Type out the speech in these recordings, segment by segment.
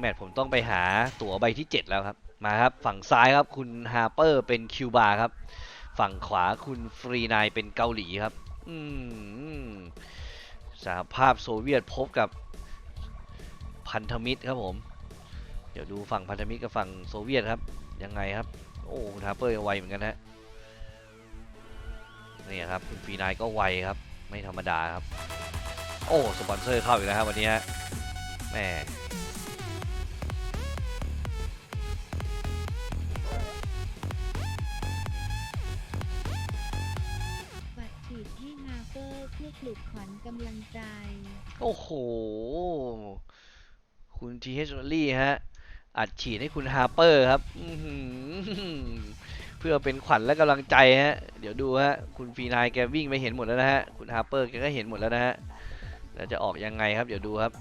แมตช์ผมต้องไปหาตั๋วใบที่ 7 แล้วครับ มาครับ ฝั่งซ้ายครับคุณฮาร์เปอร์เป็นคิวบาครับ ฝั่งขวาคุณฟรีนายเป็นเกาหลีครับ อืมสหภาพโซเวียตพบกับพันธมิตรครับผม เดี๋ยวดูฝั่งพันธมิตรกับฝั่งโซเวียตครับ ยังไงครับ โอ้คุณฮาร์เปอร์ไวเหมือนกันฮะนี่ครับคุณฟรีนายก็ไวครับ ไม่ธรรมดาครับ โอ้ สปอนเซอร์เข้าอีกแล้วครับวันนี้ฮะแหม ปลุกขวัญกำลังใจ โอ้โห คุณทีเฮชลี่ฮะ อัดฉีดให้คุณฮาร์เปอร์ครับเพื่อเป็นขวัญและกำลังใจฮะ เดี๋ยวดูฮะ คุณฟีนายแกวิ่งไปเห็นหมดแล้วนะฮะ คุณฮาร์เปอร์แกก็เห็นหมดแล้วนะฮะแล้วจะออกยังไงครับ เดี๋ยวดูครับ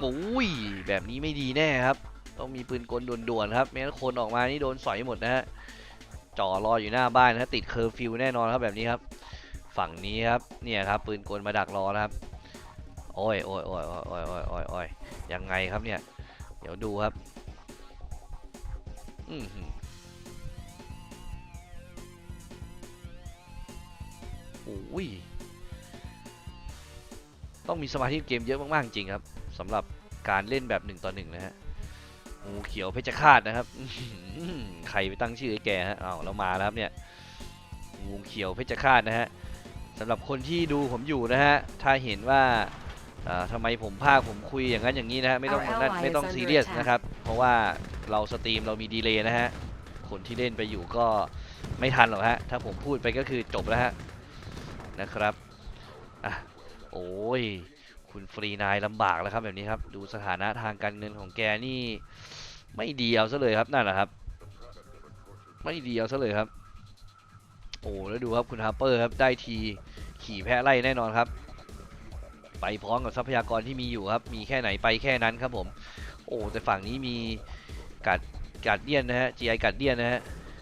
โอ้ย แบบนี้ไม่ดีแน่ครับ ต้องมีปืนกลด่วนๆครับ ไม่งั้นคนออกมานี่โดนสอยหมดนะฮะ จ่อรออยู่หน้าบ้านนะติดเคอร์ฟิวแน่นอนครับแบบนี้ครับ ฝั่งนี้ครับ เนี่ยครับ ปืนกลมาดักรอนะครับ โอ้ยโอ้ยโอ้ยโอ้ยโอ้ยโอ้ยโอ้ยโอ้ยยังไงครับเนี่ย เดี๋ยวดูครับอือหือโอ้ยต้องมีสมาธิเกมเยอะมากๆจริงครับสำหรับการเล่นแบบหนึ่งต่อหนึ่งนะฮะงูเขียวเพชรฆาตนะครับใครไปตั้งชื่อไอ้แกฮะอ้าเรามาแล้วครับเนี่ยงูเขียวเพชรฆาตนะฮะำหรับคนที่ดูผมอยู่นะฮะ ถ้าเห็นว่าอ่าทำไมผมพากผมคุยอย่างนั้นอย่างนี้นะฮะ ไม่ต้อง Our นั่น ally ไม่ต้อง is under ซีเรียส attack นะครับ เพราะว่าเราสตรีมเรามีดีเลย์นะฮะ คนที่เล่นไปอยู่ก็ไม่ทันหรอกฮะ ถ้าผมพูดไปก็คือจบแล้วฮะ นะครับอะโอ้ย คุณฟรีนายลำบากแล้วครับแบบนี้ครับ ดูสถานะทางการเงินของแกนี่ ไม่ดีเอาซะเลยครับนั่นแหละครับ ไม่ดีเอาซะเลยครับ โอ้แล้วดูครับคุณฮาร์เปอร์ครับได้ที ขี่แพะไล่แน่นอนครับ ไปพร้อมกับทรัพยากรที่มีอยู่ครับ มีแค่ไหนไปแค่นั้นครับผม โอ้แต่ฝั่งนี้มีกัดกัดเดียนนะฮะ GI กัดเดียนนะฮะ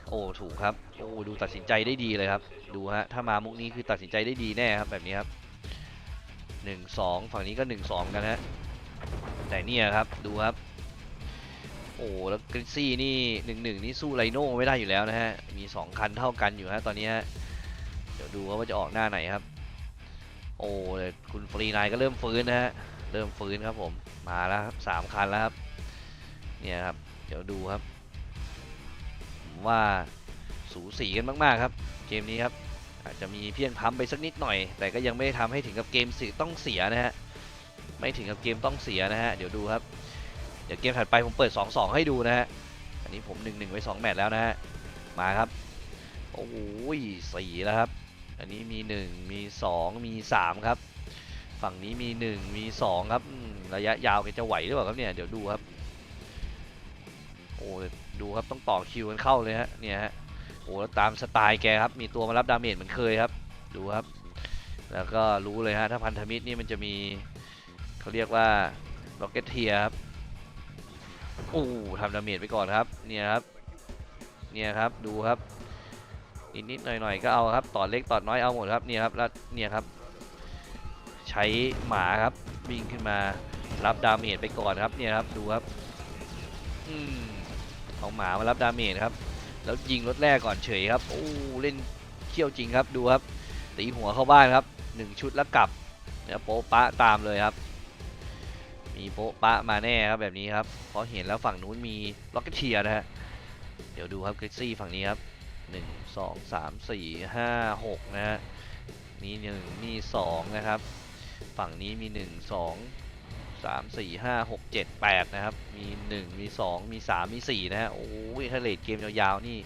โอ้ถูกครับ โอ้ดูตัดสินใจได้ดีเลยครับ ดูฮะถ้ามามุกนี้คือตัดสินใจได้ดีแน่ครับแบบนี้ครับหนึ่งสองฝั่งนี้ก็หนึ่งสองกันฮะ แต่เนี่ยครับดูครับโอ้แล้วกริซซี่นี่หนึ่งหนึ่งนี่สู้ไรโน่ไม่ได้อยู่แล้วนะฮะ มีสองคันเท่ากันอยู่ฮะตอนนี้ฮะ เดี๋ยวดูว่าจะออกหน้าไหนครับ โอ้แต่คุณฟรีนายก็เริ่มฟื้นนะฮะ เริ่มฟื้นครับผม มาแล้วครับสามคันแล้วครับ เนี่ยครับ เดี๋ยวดูครับว่าสูสีกันมาก ๆ ครับ เกมนี้ครับ อาจจะมีเพียงพัมไปสักนิดหน่อย แต่ก็ยังไม่ได้ทำให้ถึงกับเกมสียต้องเสียนะฮะ ไม่ถึงกับเกมต้องเสียนะฮะ เดี๋ยวดูครับ เดี๋ยวเกมถัดไปผมเปิด 2-2 ให้ดูนะฮะ อันนี้ผม 1-1 ไว้ 2 แมตช์แล้วนะฮะ มาครับ โอ้ยสี่แล้วครับ อันนี้มี 1 มี 2 มี 3 ครับ ฝั่งนี้มี 1 มี 2 ครับระยะยาวแกจะไหวหรือเปล่าครับเนี่ยเดี๋ยวดูครับโอ้ดูครับต้องต่อคิวกันเข้าเลยฮะเนี่ยฮะโอ้แล้วตามสไตล์แกครับมีตัวมารับดาเมจเหมือนเคยครับ ดูครับ แล้วก็รู้เลยฮะถ้าพันธมิตรนี่มันจะมีเขาเรียกว่าล็อกเก็ตเทียครับโอ้ทำดาเมจไปก่อนครับเนี่ยครับเนี่ยครับดูครับ นิดนิดๆหน่อยหน่อยๆก็เอาครับต่อเล็กต่อน้อยเอาหมดครับเนี่ยครับแล้วเนี่ยครับ ใช้หมาครับวิ่งขึ้นมารับดาเมจไปก่อนครับเนี่ยครับดูครับอืมเอาหมามารับดาเมจครับ แล้วยิงรถแรกก่อนเฉยครับโอ้เล่นเขี้ยวจริงครับดูครับตีหัวเข้าบ้านครับหนึ่งชุดแล้วกลับเนี่ยโป๊ะปะตามเลยครับ มีโป๊ะปะมาแน่ครับแบบนี้ครับเพราะเห็นแล้วฝั่งนู้นมีล็อกเก็ตเทียนะฮะเดี๋ยวดูครับกริซี่ฝั่งนี้ครับ หนึ่งสองสามสี่ห้าหกนะฮะมีหนึ่งมีสองนะครับ ฝั่งนี้มีหนึ่งสองสามสี่ห้าหกเจ็ดแปดนะครับ มีหนึ่งมีสองมีสามมีสี่นะฮะโอ้ยถ้าเลดเกมยาวๆนี่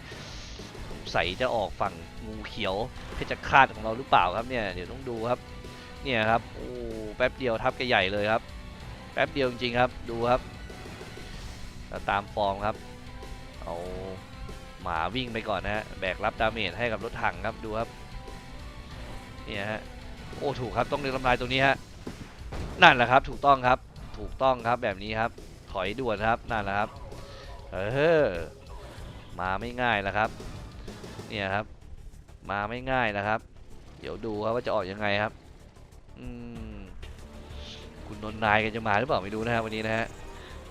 สงสัยจะออกฝั่งงูเขียวเพชรฆาตของเราหรือเปล่าครับเนี่ยเดี๋ยวต้องดูครับ เนี่ยครับโอ้แป๊บเดียวทับกันใหญ่เลยครับ แป๊บเดียวจริงๆครับดูครับแล้วตามฟอร์มครับเอา หมาวิ่งไปก่อนนะฮะแบกรับดาเมจให้กับรถถังครับดูครับเนี่ยฮะโอ้ถูกครับต้องเรียนลำลายตรงนี้ฮะนั่นแหละครับถูกต้องครับถูกต้องครับแบบนี้ครับถอยด่วนครับนั่นแหละครับเออมาไม่ง่ายนะครับเนี่ยครับมาไม่ง่ายนะครับ เดี๋ยวดูครับว่าจะออกยังไงครับอืมคุณนนนายกันจะมาหรือเปล่าไม่รู้นะฮะวันนี้นะฮะ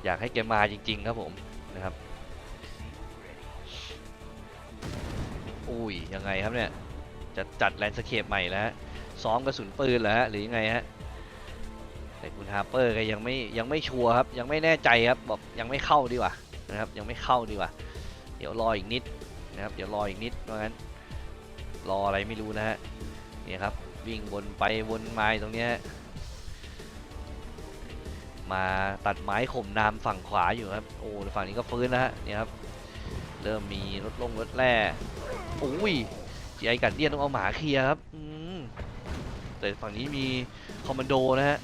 อยากให้แกมาจริง ๆ ครับผมนะครับ อุ้ยยังไงครับเนี่ยจะจัดแลนสเคปใหม่แล้วซ้อมกระสุนปืนเหรอฮะหรือยังไงฮะแต่คุณฮาร์เปอร์ก็ยังไม่ยังไม่ชัวร์ครับยังไม่แน่ใจครับบอกยังไม่เข้าดีกว่านะครับยังไม่เข้าดีกว่า เดี๋ยวรออีกนิดนะครับเดี๋ยวรออีกนิดเพราะงั้นรออะไรไม่รู้นะฮะนี่ครับวิ่งวนไปวนมาตรงเนี้ยมาตัดไม้ข่มนามฝั่งขวาอยู่ครับโอ้ฝั่งนี้ก็ฟื้นแล้วฮะเนี่ยครับเริ่มมีรถลงรถแร่ โอ้ยจีไอกัดเดียนต้องเอาหมาเคลียร์ครับอืมแต่ฝั่งนี้มีคอมมานโดนะฮะ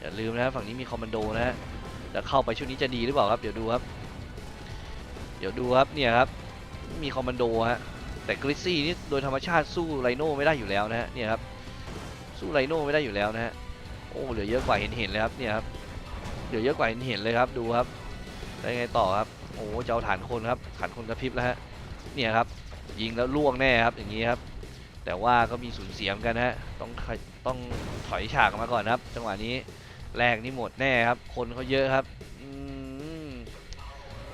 อย่าลืมนะฮะฝั่งนี้มีคอมมานโดนะฮะจะเข้าไปช่วงนี้จะดีหรือเปล่าครับเดี๋ยวดูครับ เดี๋ยวดูครับเนี่ยครับ มีคอมมานโดฮะแต่กริซซี่นี่โดยธรรมชาติสู้ไรโน่ไม่ได้อยู่แล้วนะฮะเนี่ยครับสู้ไรโน่ไม่ได้อยู่แล้วนะฮะโอ้เหลือเยอะกว่าเห็นเห็นเลยครับเนี่ยครับเหลือเยอะกว่าเห็นเห็นเลยครับดูครับได้ไงต่อครับโอ้จะเอาฐานคนครับฐานคนกระพริบแล้วฮะเนี่ยครับ ยิงแล้วล่วงแน่ครับอย่างนี้ครับ แต่ว่าก็มีสูญเสียมกันฮะต้องขต้องถอยฉากมาก่อนครับ จังหวะนี้แรกนี่หมดแน่ครับ คนเขาเยอะครับ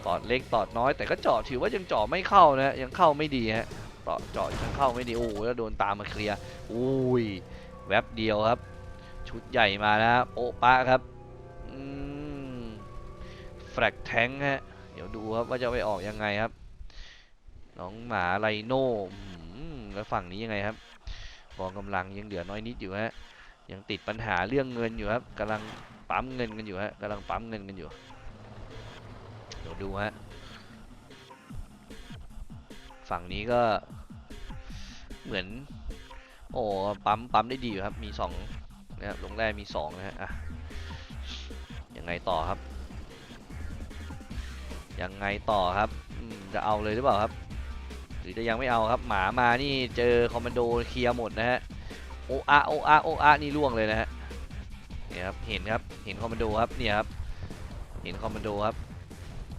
ตอดเล็กตอดน้อยแต่ก็เจาะถือว่ายังเจาะไม่เข้านะฮะยังเข้าไม่ดีฮะเจาะเจาะยังเข้าไม่ดีโอ้แล้วโดนตามมาเคลียร์อุ้ยแวบเดียวครับ ชุดใหญ่มาแล้วโป๊ะปะครับอืมแฟลกแทงฮะเดี๋ยวดูครับว่าจะไปออกยังไงครับ น้องหมาไลโน่แล้วฝั่งนี้ยังไงครับกองกำลังยังเหลือน้อยนิดอยู่ฮะยังติดปัญหาเรื่องเงินอยู่ครับกำลังปั๊มเงินกันอยู่ฮะกำลังปั๊มเงินกันอยู่เดี๋ยวดูฮะฝั่งนี้ก็เหมือน โอ้ปั๊มปั๊มได้ดีอยู่ครับ มีสองนะครับลงแร่มีสองนะฮะอะยังไงต่อครับยังไงต่อครับจะเอาเลยหรือเปล่าครับ รือจะยังไม่เอาครับหมามานี่เจอคอมมานโดเคลียร์หมดนะฮะโออาโออาโออานี่ล่วงเลยนะฮะเนี่ยครับเห็นครับเห็นคอมมานโดครับเนี่ยครับเห็นคอมมานโดครับ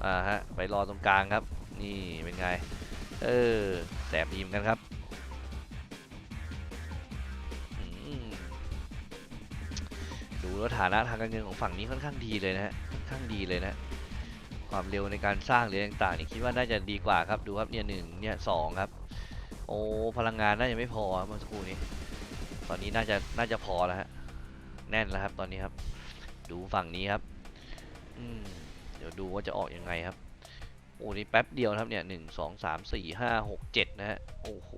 อ่าฮะไปรอตรงกลางครับ นี่เป็นไงเออแสบอิ่มกันครับดูแล้วฐานะทางการเงินของฝั่งนี้ค่อนข้างดีเลยนะฮะค่อนข้างดีเลยนะ ความเร็วในการสร้างหรือต่างๆนี่คิดว่าน่าจะดีกว่าครับดูครับเนี่ยหนึ่งเนี่ยสองครับ โอ้พลังงานน่าจะไม่พอครับเมื่อสักครู่นี้ ตอนนี้น่าจะน่าจะพอแล้วฮะแน่นแล้วครับตอนนี้ครับ ดูฝั่งนี้ครับอืมเดี๋ยวดูว่าจะออกยังไงครับโอ้นี่แป๊บเดียวครับเนี่ยหนึ่งสองสามสี่ห้าหกเจ็ดนะฮะโอ้โห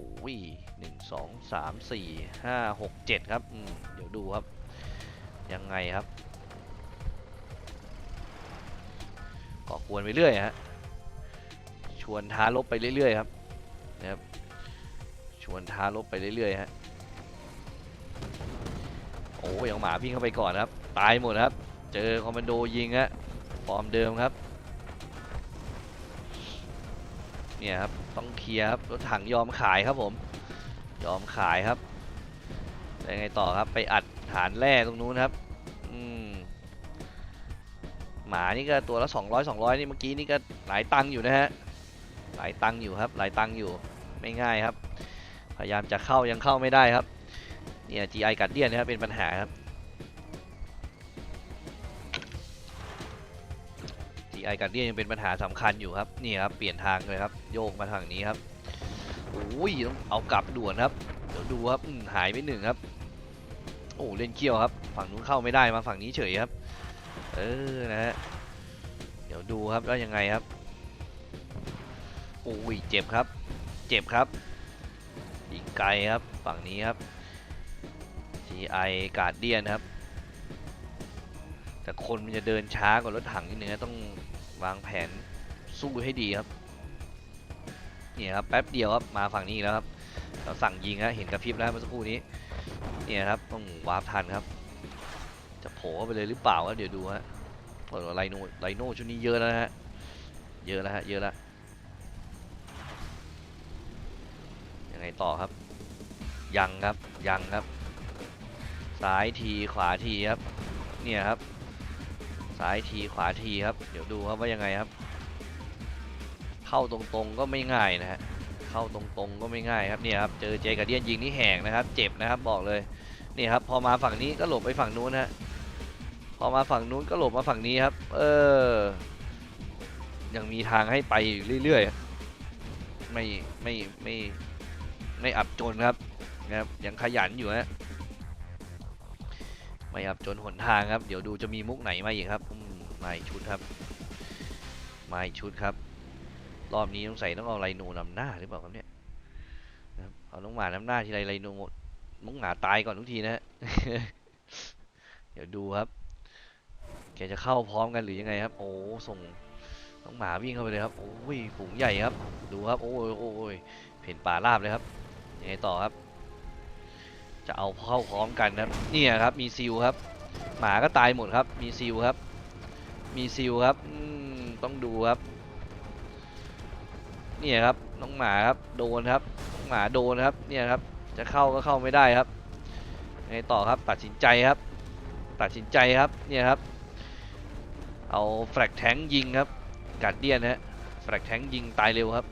หนึ่งสองสามสี่ห้าหกเจ็ดครับอืมเดี๋ยวดูครับยังไงครับ ก่อกวนไปเรื่อยฮะชวนท้าลบไปเรื่อยๆครับนะครับชวนท้าลบไปเรื่อยๆฮะโอ้ยังหมาวิ่งเข้าไปก่อนครับตายหมดครับ เจอคอมมานโดยิงฮะฟอร์มเดิมครับเนี่ยครับต้องเคลียร์ครับรถถังยอมขายครับผมยอมขายครับแล้วยังไงต่อครับไปอัดฐานแร่ตรงนู้นครับ หมานี่ก็ตัวละ 200 200 นี่เมื่อกี้นี่ก็หลายตังค์อยู่นะฮะ หลายตังค์อยู่ครับ หลายตังค์อยู่ ไม่ง่ายครับ พยายามจะเข้ายังเข้าไม่ได้ครับ เนี่ย GI กัดเดียนนะครับเป็นปัญหาครับ GI กัดเดียนยังเป็นปัญหาสำคัญอยู่ครับ นี่ครับเปลี่ยนทางเลยครับ โยกมาทางนี้ครับโอ้ยต้องเอากลับด่วนครับ เดี๋ยวดูครับอืมหายไปหนึ่งครับ โอ้เล่นเกี้ยวครับ ฝั่งนู้นเข้าไม่ได้มาฝั่งนี้เฉยครับ เออนะฮะเดี๋ยวดูครับว่ายังไงครับโอ้ยเจ็บครับ เจ็บครับอีกไกลครับฝั่งนี้ครับ GI กาดเดียนครับ แต่คนมันจะเดินช้ากว่ารถถังนิดนึงนะต้องวางแผนสู้ให้ดีครับเนี่ยครับแป๊บเดียวครับมาฝั่งนี้แล้วครับเราสั่งยิงฮะเห็นกระพริบแล้วเมื่อสักครู่นี้เนี่ยครับต้องวาร์ปทันครับ จะโผล่ไปเลยหรือเปล่าก็เดี๋ยวดูฮะเปิดไลโนไลโนชุดนี้เยอะแล้วฮะ เยอะแล้วฮะ เยอะแล้ว ยังไงต่อครับ ยังครับ ยังครับ ซ้ายทีขวาทีครับ เนี่ยครับ ซ้ายทีขวาทีครับ เดี๋ยวดูครับว่ายังไงครับ เข้าตรงๆก็ไม่ง่ายนะฮะ เข้าตรงๆก็ไม่ง่ายครับเนี่ยครับ เจอเจกาเดียนยิงนี่แหงนะครับ เจ็บนะครับบอกเลย นี่ครับ พอมาฝั่งนี้ก็หลบไปฝั่งนู้นฮะ พอมาฝั่งนู้นก็หลบมาฝั่งนี้ครับ เออ ยังมีทางให้ไปอยู่เรื่อยๆ ไม่ไม่ไม่ไม่อับจนครับนะครับ ยังขยันอยู่ฮะไม่อับจนหนทางครับ เดี๋ยวดูจะมีมุกไหนมาอีกครับมาอีกชุดครับมาอีกชุดครับ รอบนี้ต้องใส่ต้องเอาไรโนนำหน้าหรือเปล่าครับเนี่ยครับเอาน้องหมานำหน้าทีไรไรโนมุกหมาตายก่อนทุกทีนะฮะเดี๋ยวดูครับ กจะเข้าพร้อมกันหรือยังไงครับ โอ้ส่งน้องหมาวิ่งเข้าไปเลยครับโอ้ยฝูงใหญ่ครับ ดูครับ โอ้ยโอ้ยเห็นป่าราบเลยครับยังไงต่อครับ จะเอาเข้าพร้อมกันครับเนี่ยครับ มีซิลครับ หมาก็ตายหมดครับ มีซิลครับ มีซิลครับต้องดูครับเนี่ยครับน้องหมาครับโดนครับน้องหมาโดนครับเนี่ยครับ จะเข้าก็เข้าไม่ได้ครับยังไงต่อครับ ตัดสินใจครับ ตัดสินใจครับเนี่ยครับ เอาแฟลกแทงยิงครับกัดเดียนฮะแฟลกแทงยิงตายเร็วครับ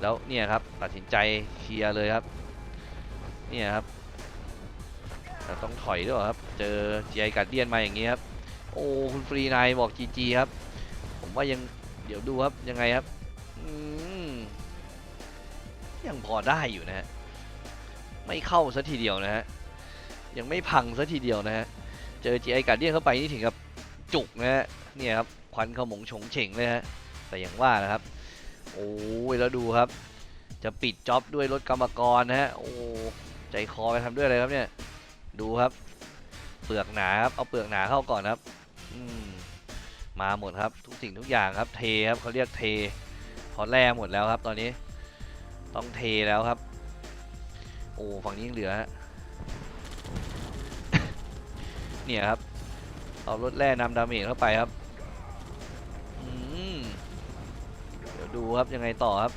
แล้วเนี่ยครับตัดสินใจเคลียร์เลยครับเนี่ยครับแต่ต้องถอยด้วยครับ เจอจีไอกัดเดียนมาอย่างนี้ครับ โอ้คุณฟรีนายบอกจีจีครับ ผมว่ายังเดี๋ยวดูครับยังไงครับยังพอได้อยู่นะฮะไม่เข้าซะทีเดียวนะฮะยังไม่พังซะทีเดียวนะฮะเจอจีไอกัดเดียนเข้าไปนี่ถึงกับ จุกนะฮะเนี่ยครับควันขมงฉงเฉ่งเลยฮะแต่อย่างว่านะครับ โอ้ยแล้วดูครับ จะปิดจ็อบด้วยรถกรรมกรนะฮะโอ้ใจคอไปทำด้วยอะไรครับเนี่ยดูครับ เปลือกหนาครับเอาเปลือกหนาเข้าก่อนครับ อืมมาหมดครับ ทุกสิ่งทุกอย่างครับ เทครับเขาเรียกเทพอแร่หมดแล้วครับ ตอนนี้ ต้องเทแล้วครับ โอ้ฝั่งนี้ยังเหลือเนี่ยครับ เอารถแร่นำดาเมจเข้าไปครับอืมเดี๋ยวดูครับยังไงต่อครับ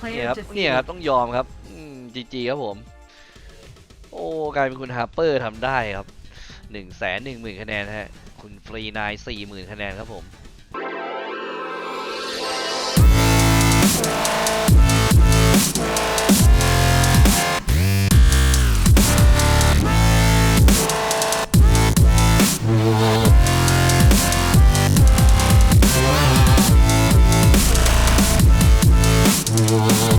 เนี่ย Player ครับเนี่ยครับ defeated. ต้องยอมครับจีจีครับผม โอ้กลายเป็นคุณฮาร์เปอร์ทำได้ครับหนึ่งแสนหนึ่งหมื่นคะแนนฮะ คุณฟรีนายสี่หมื่นคะแนนครับผม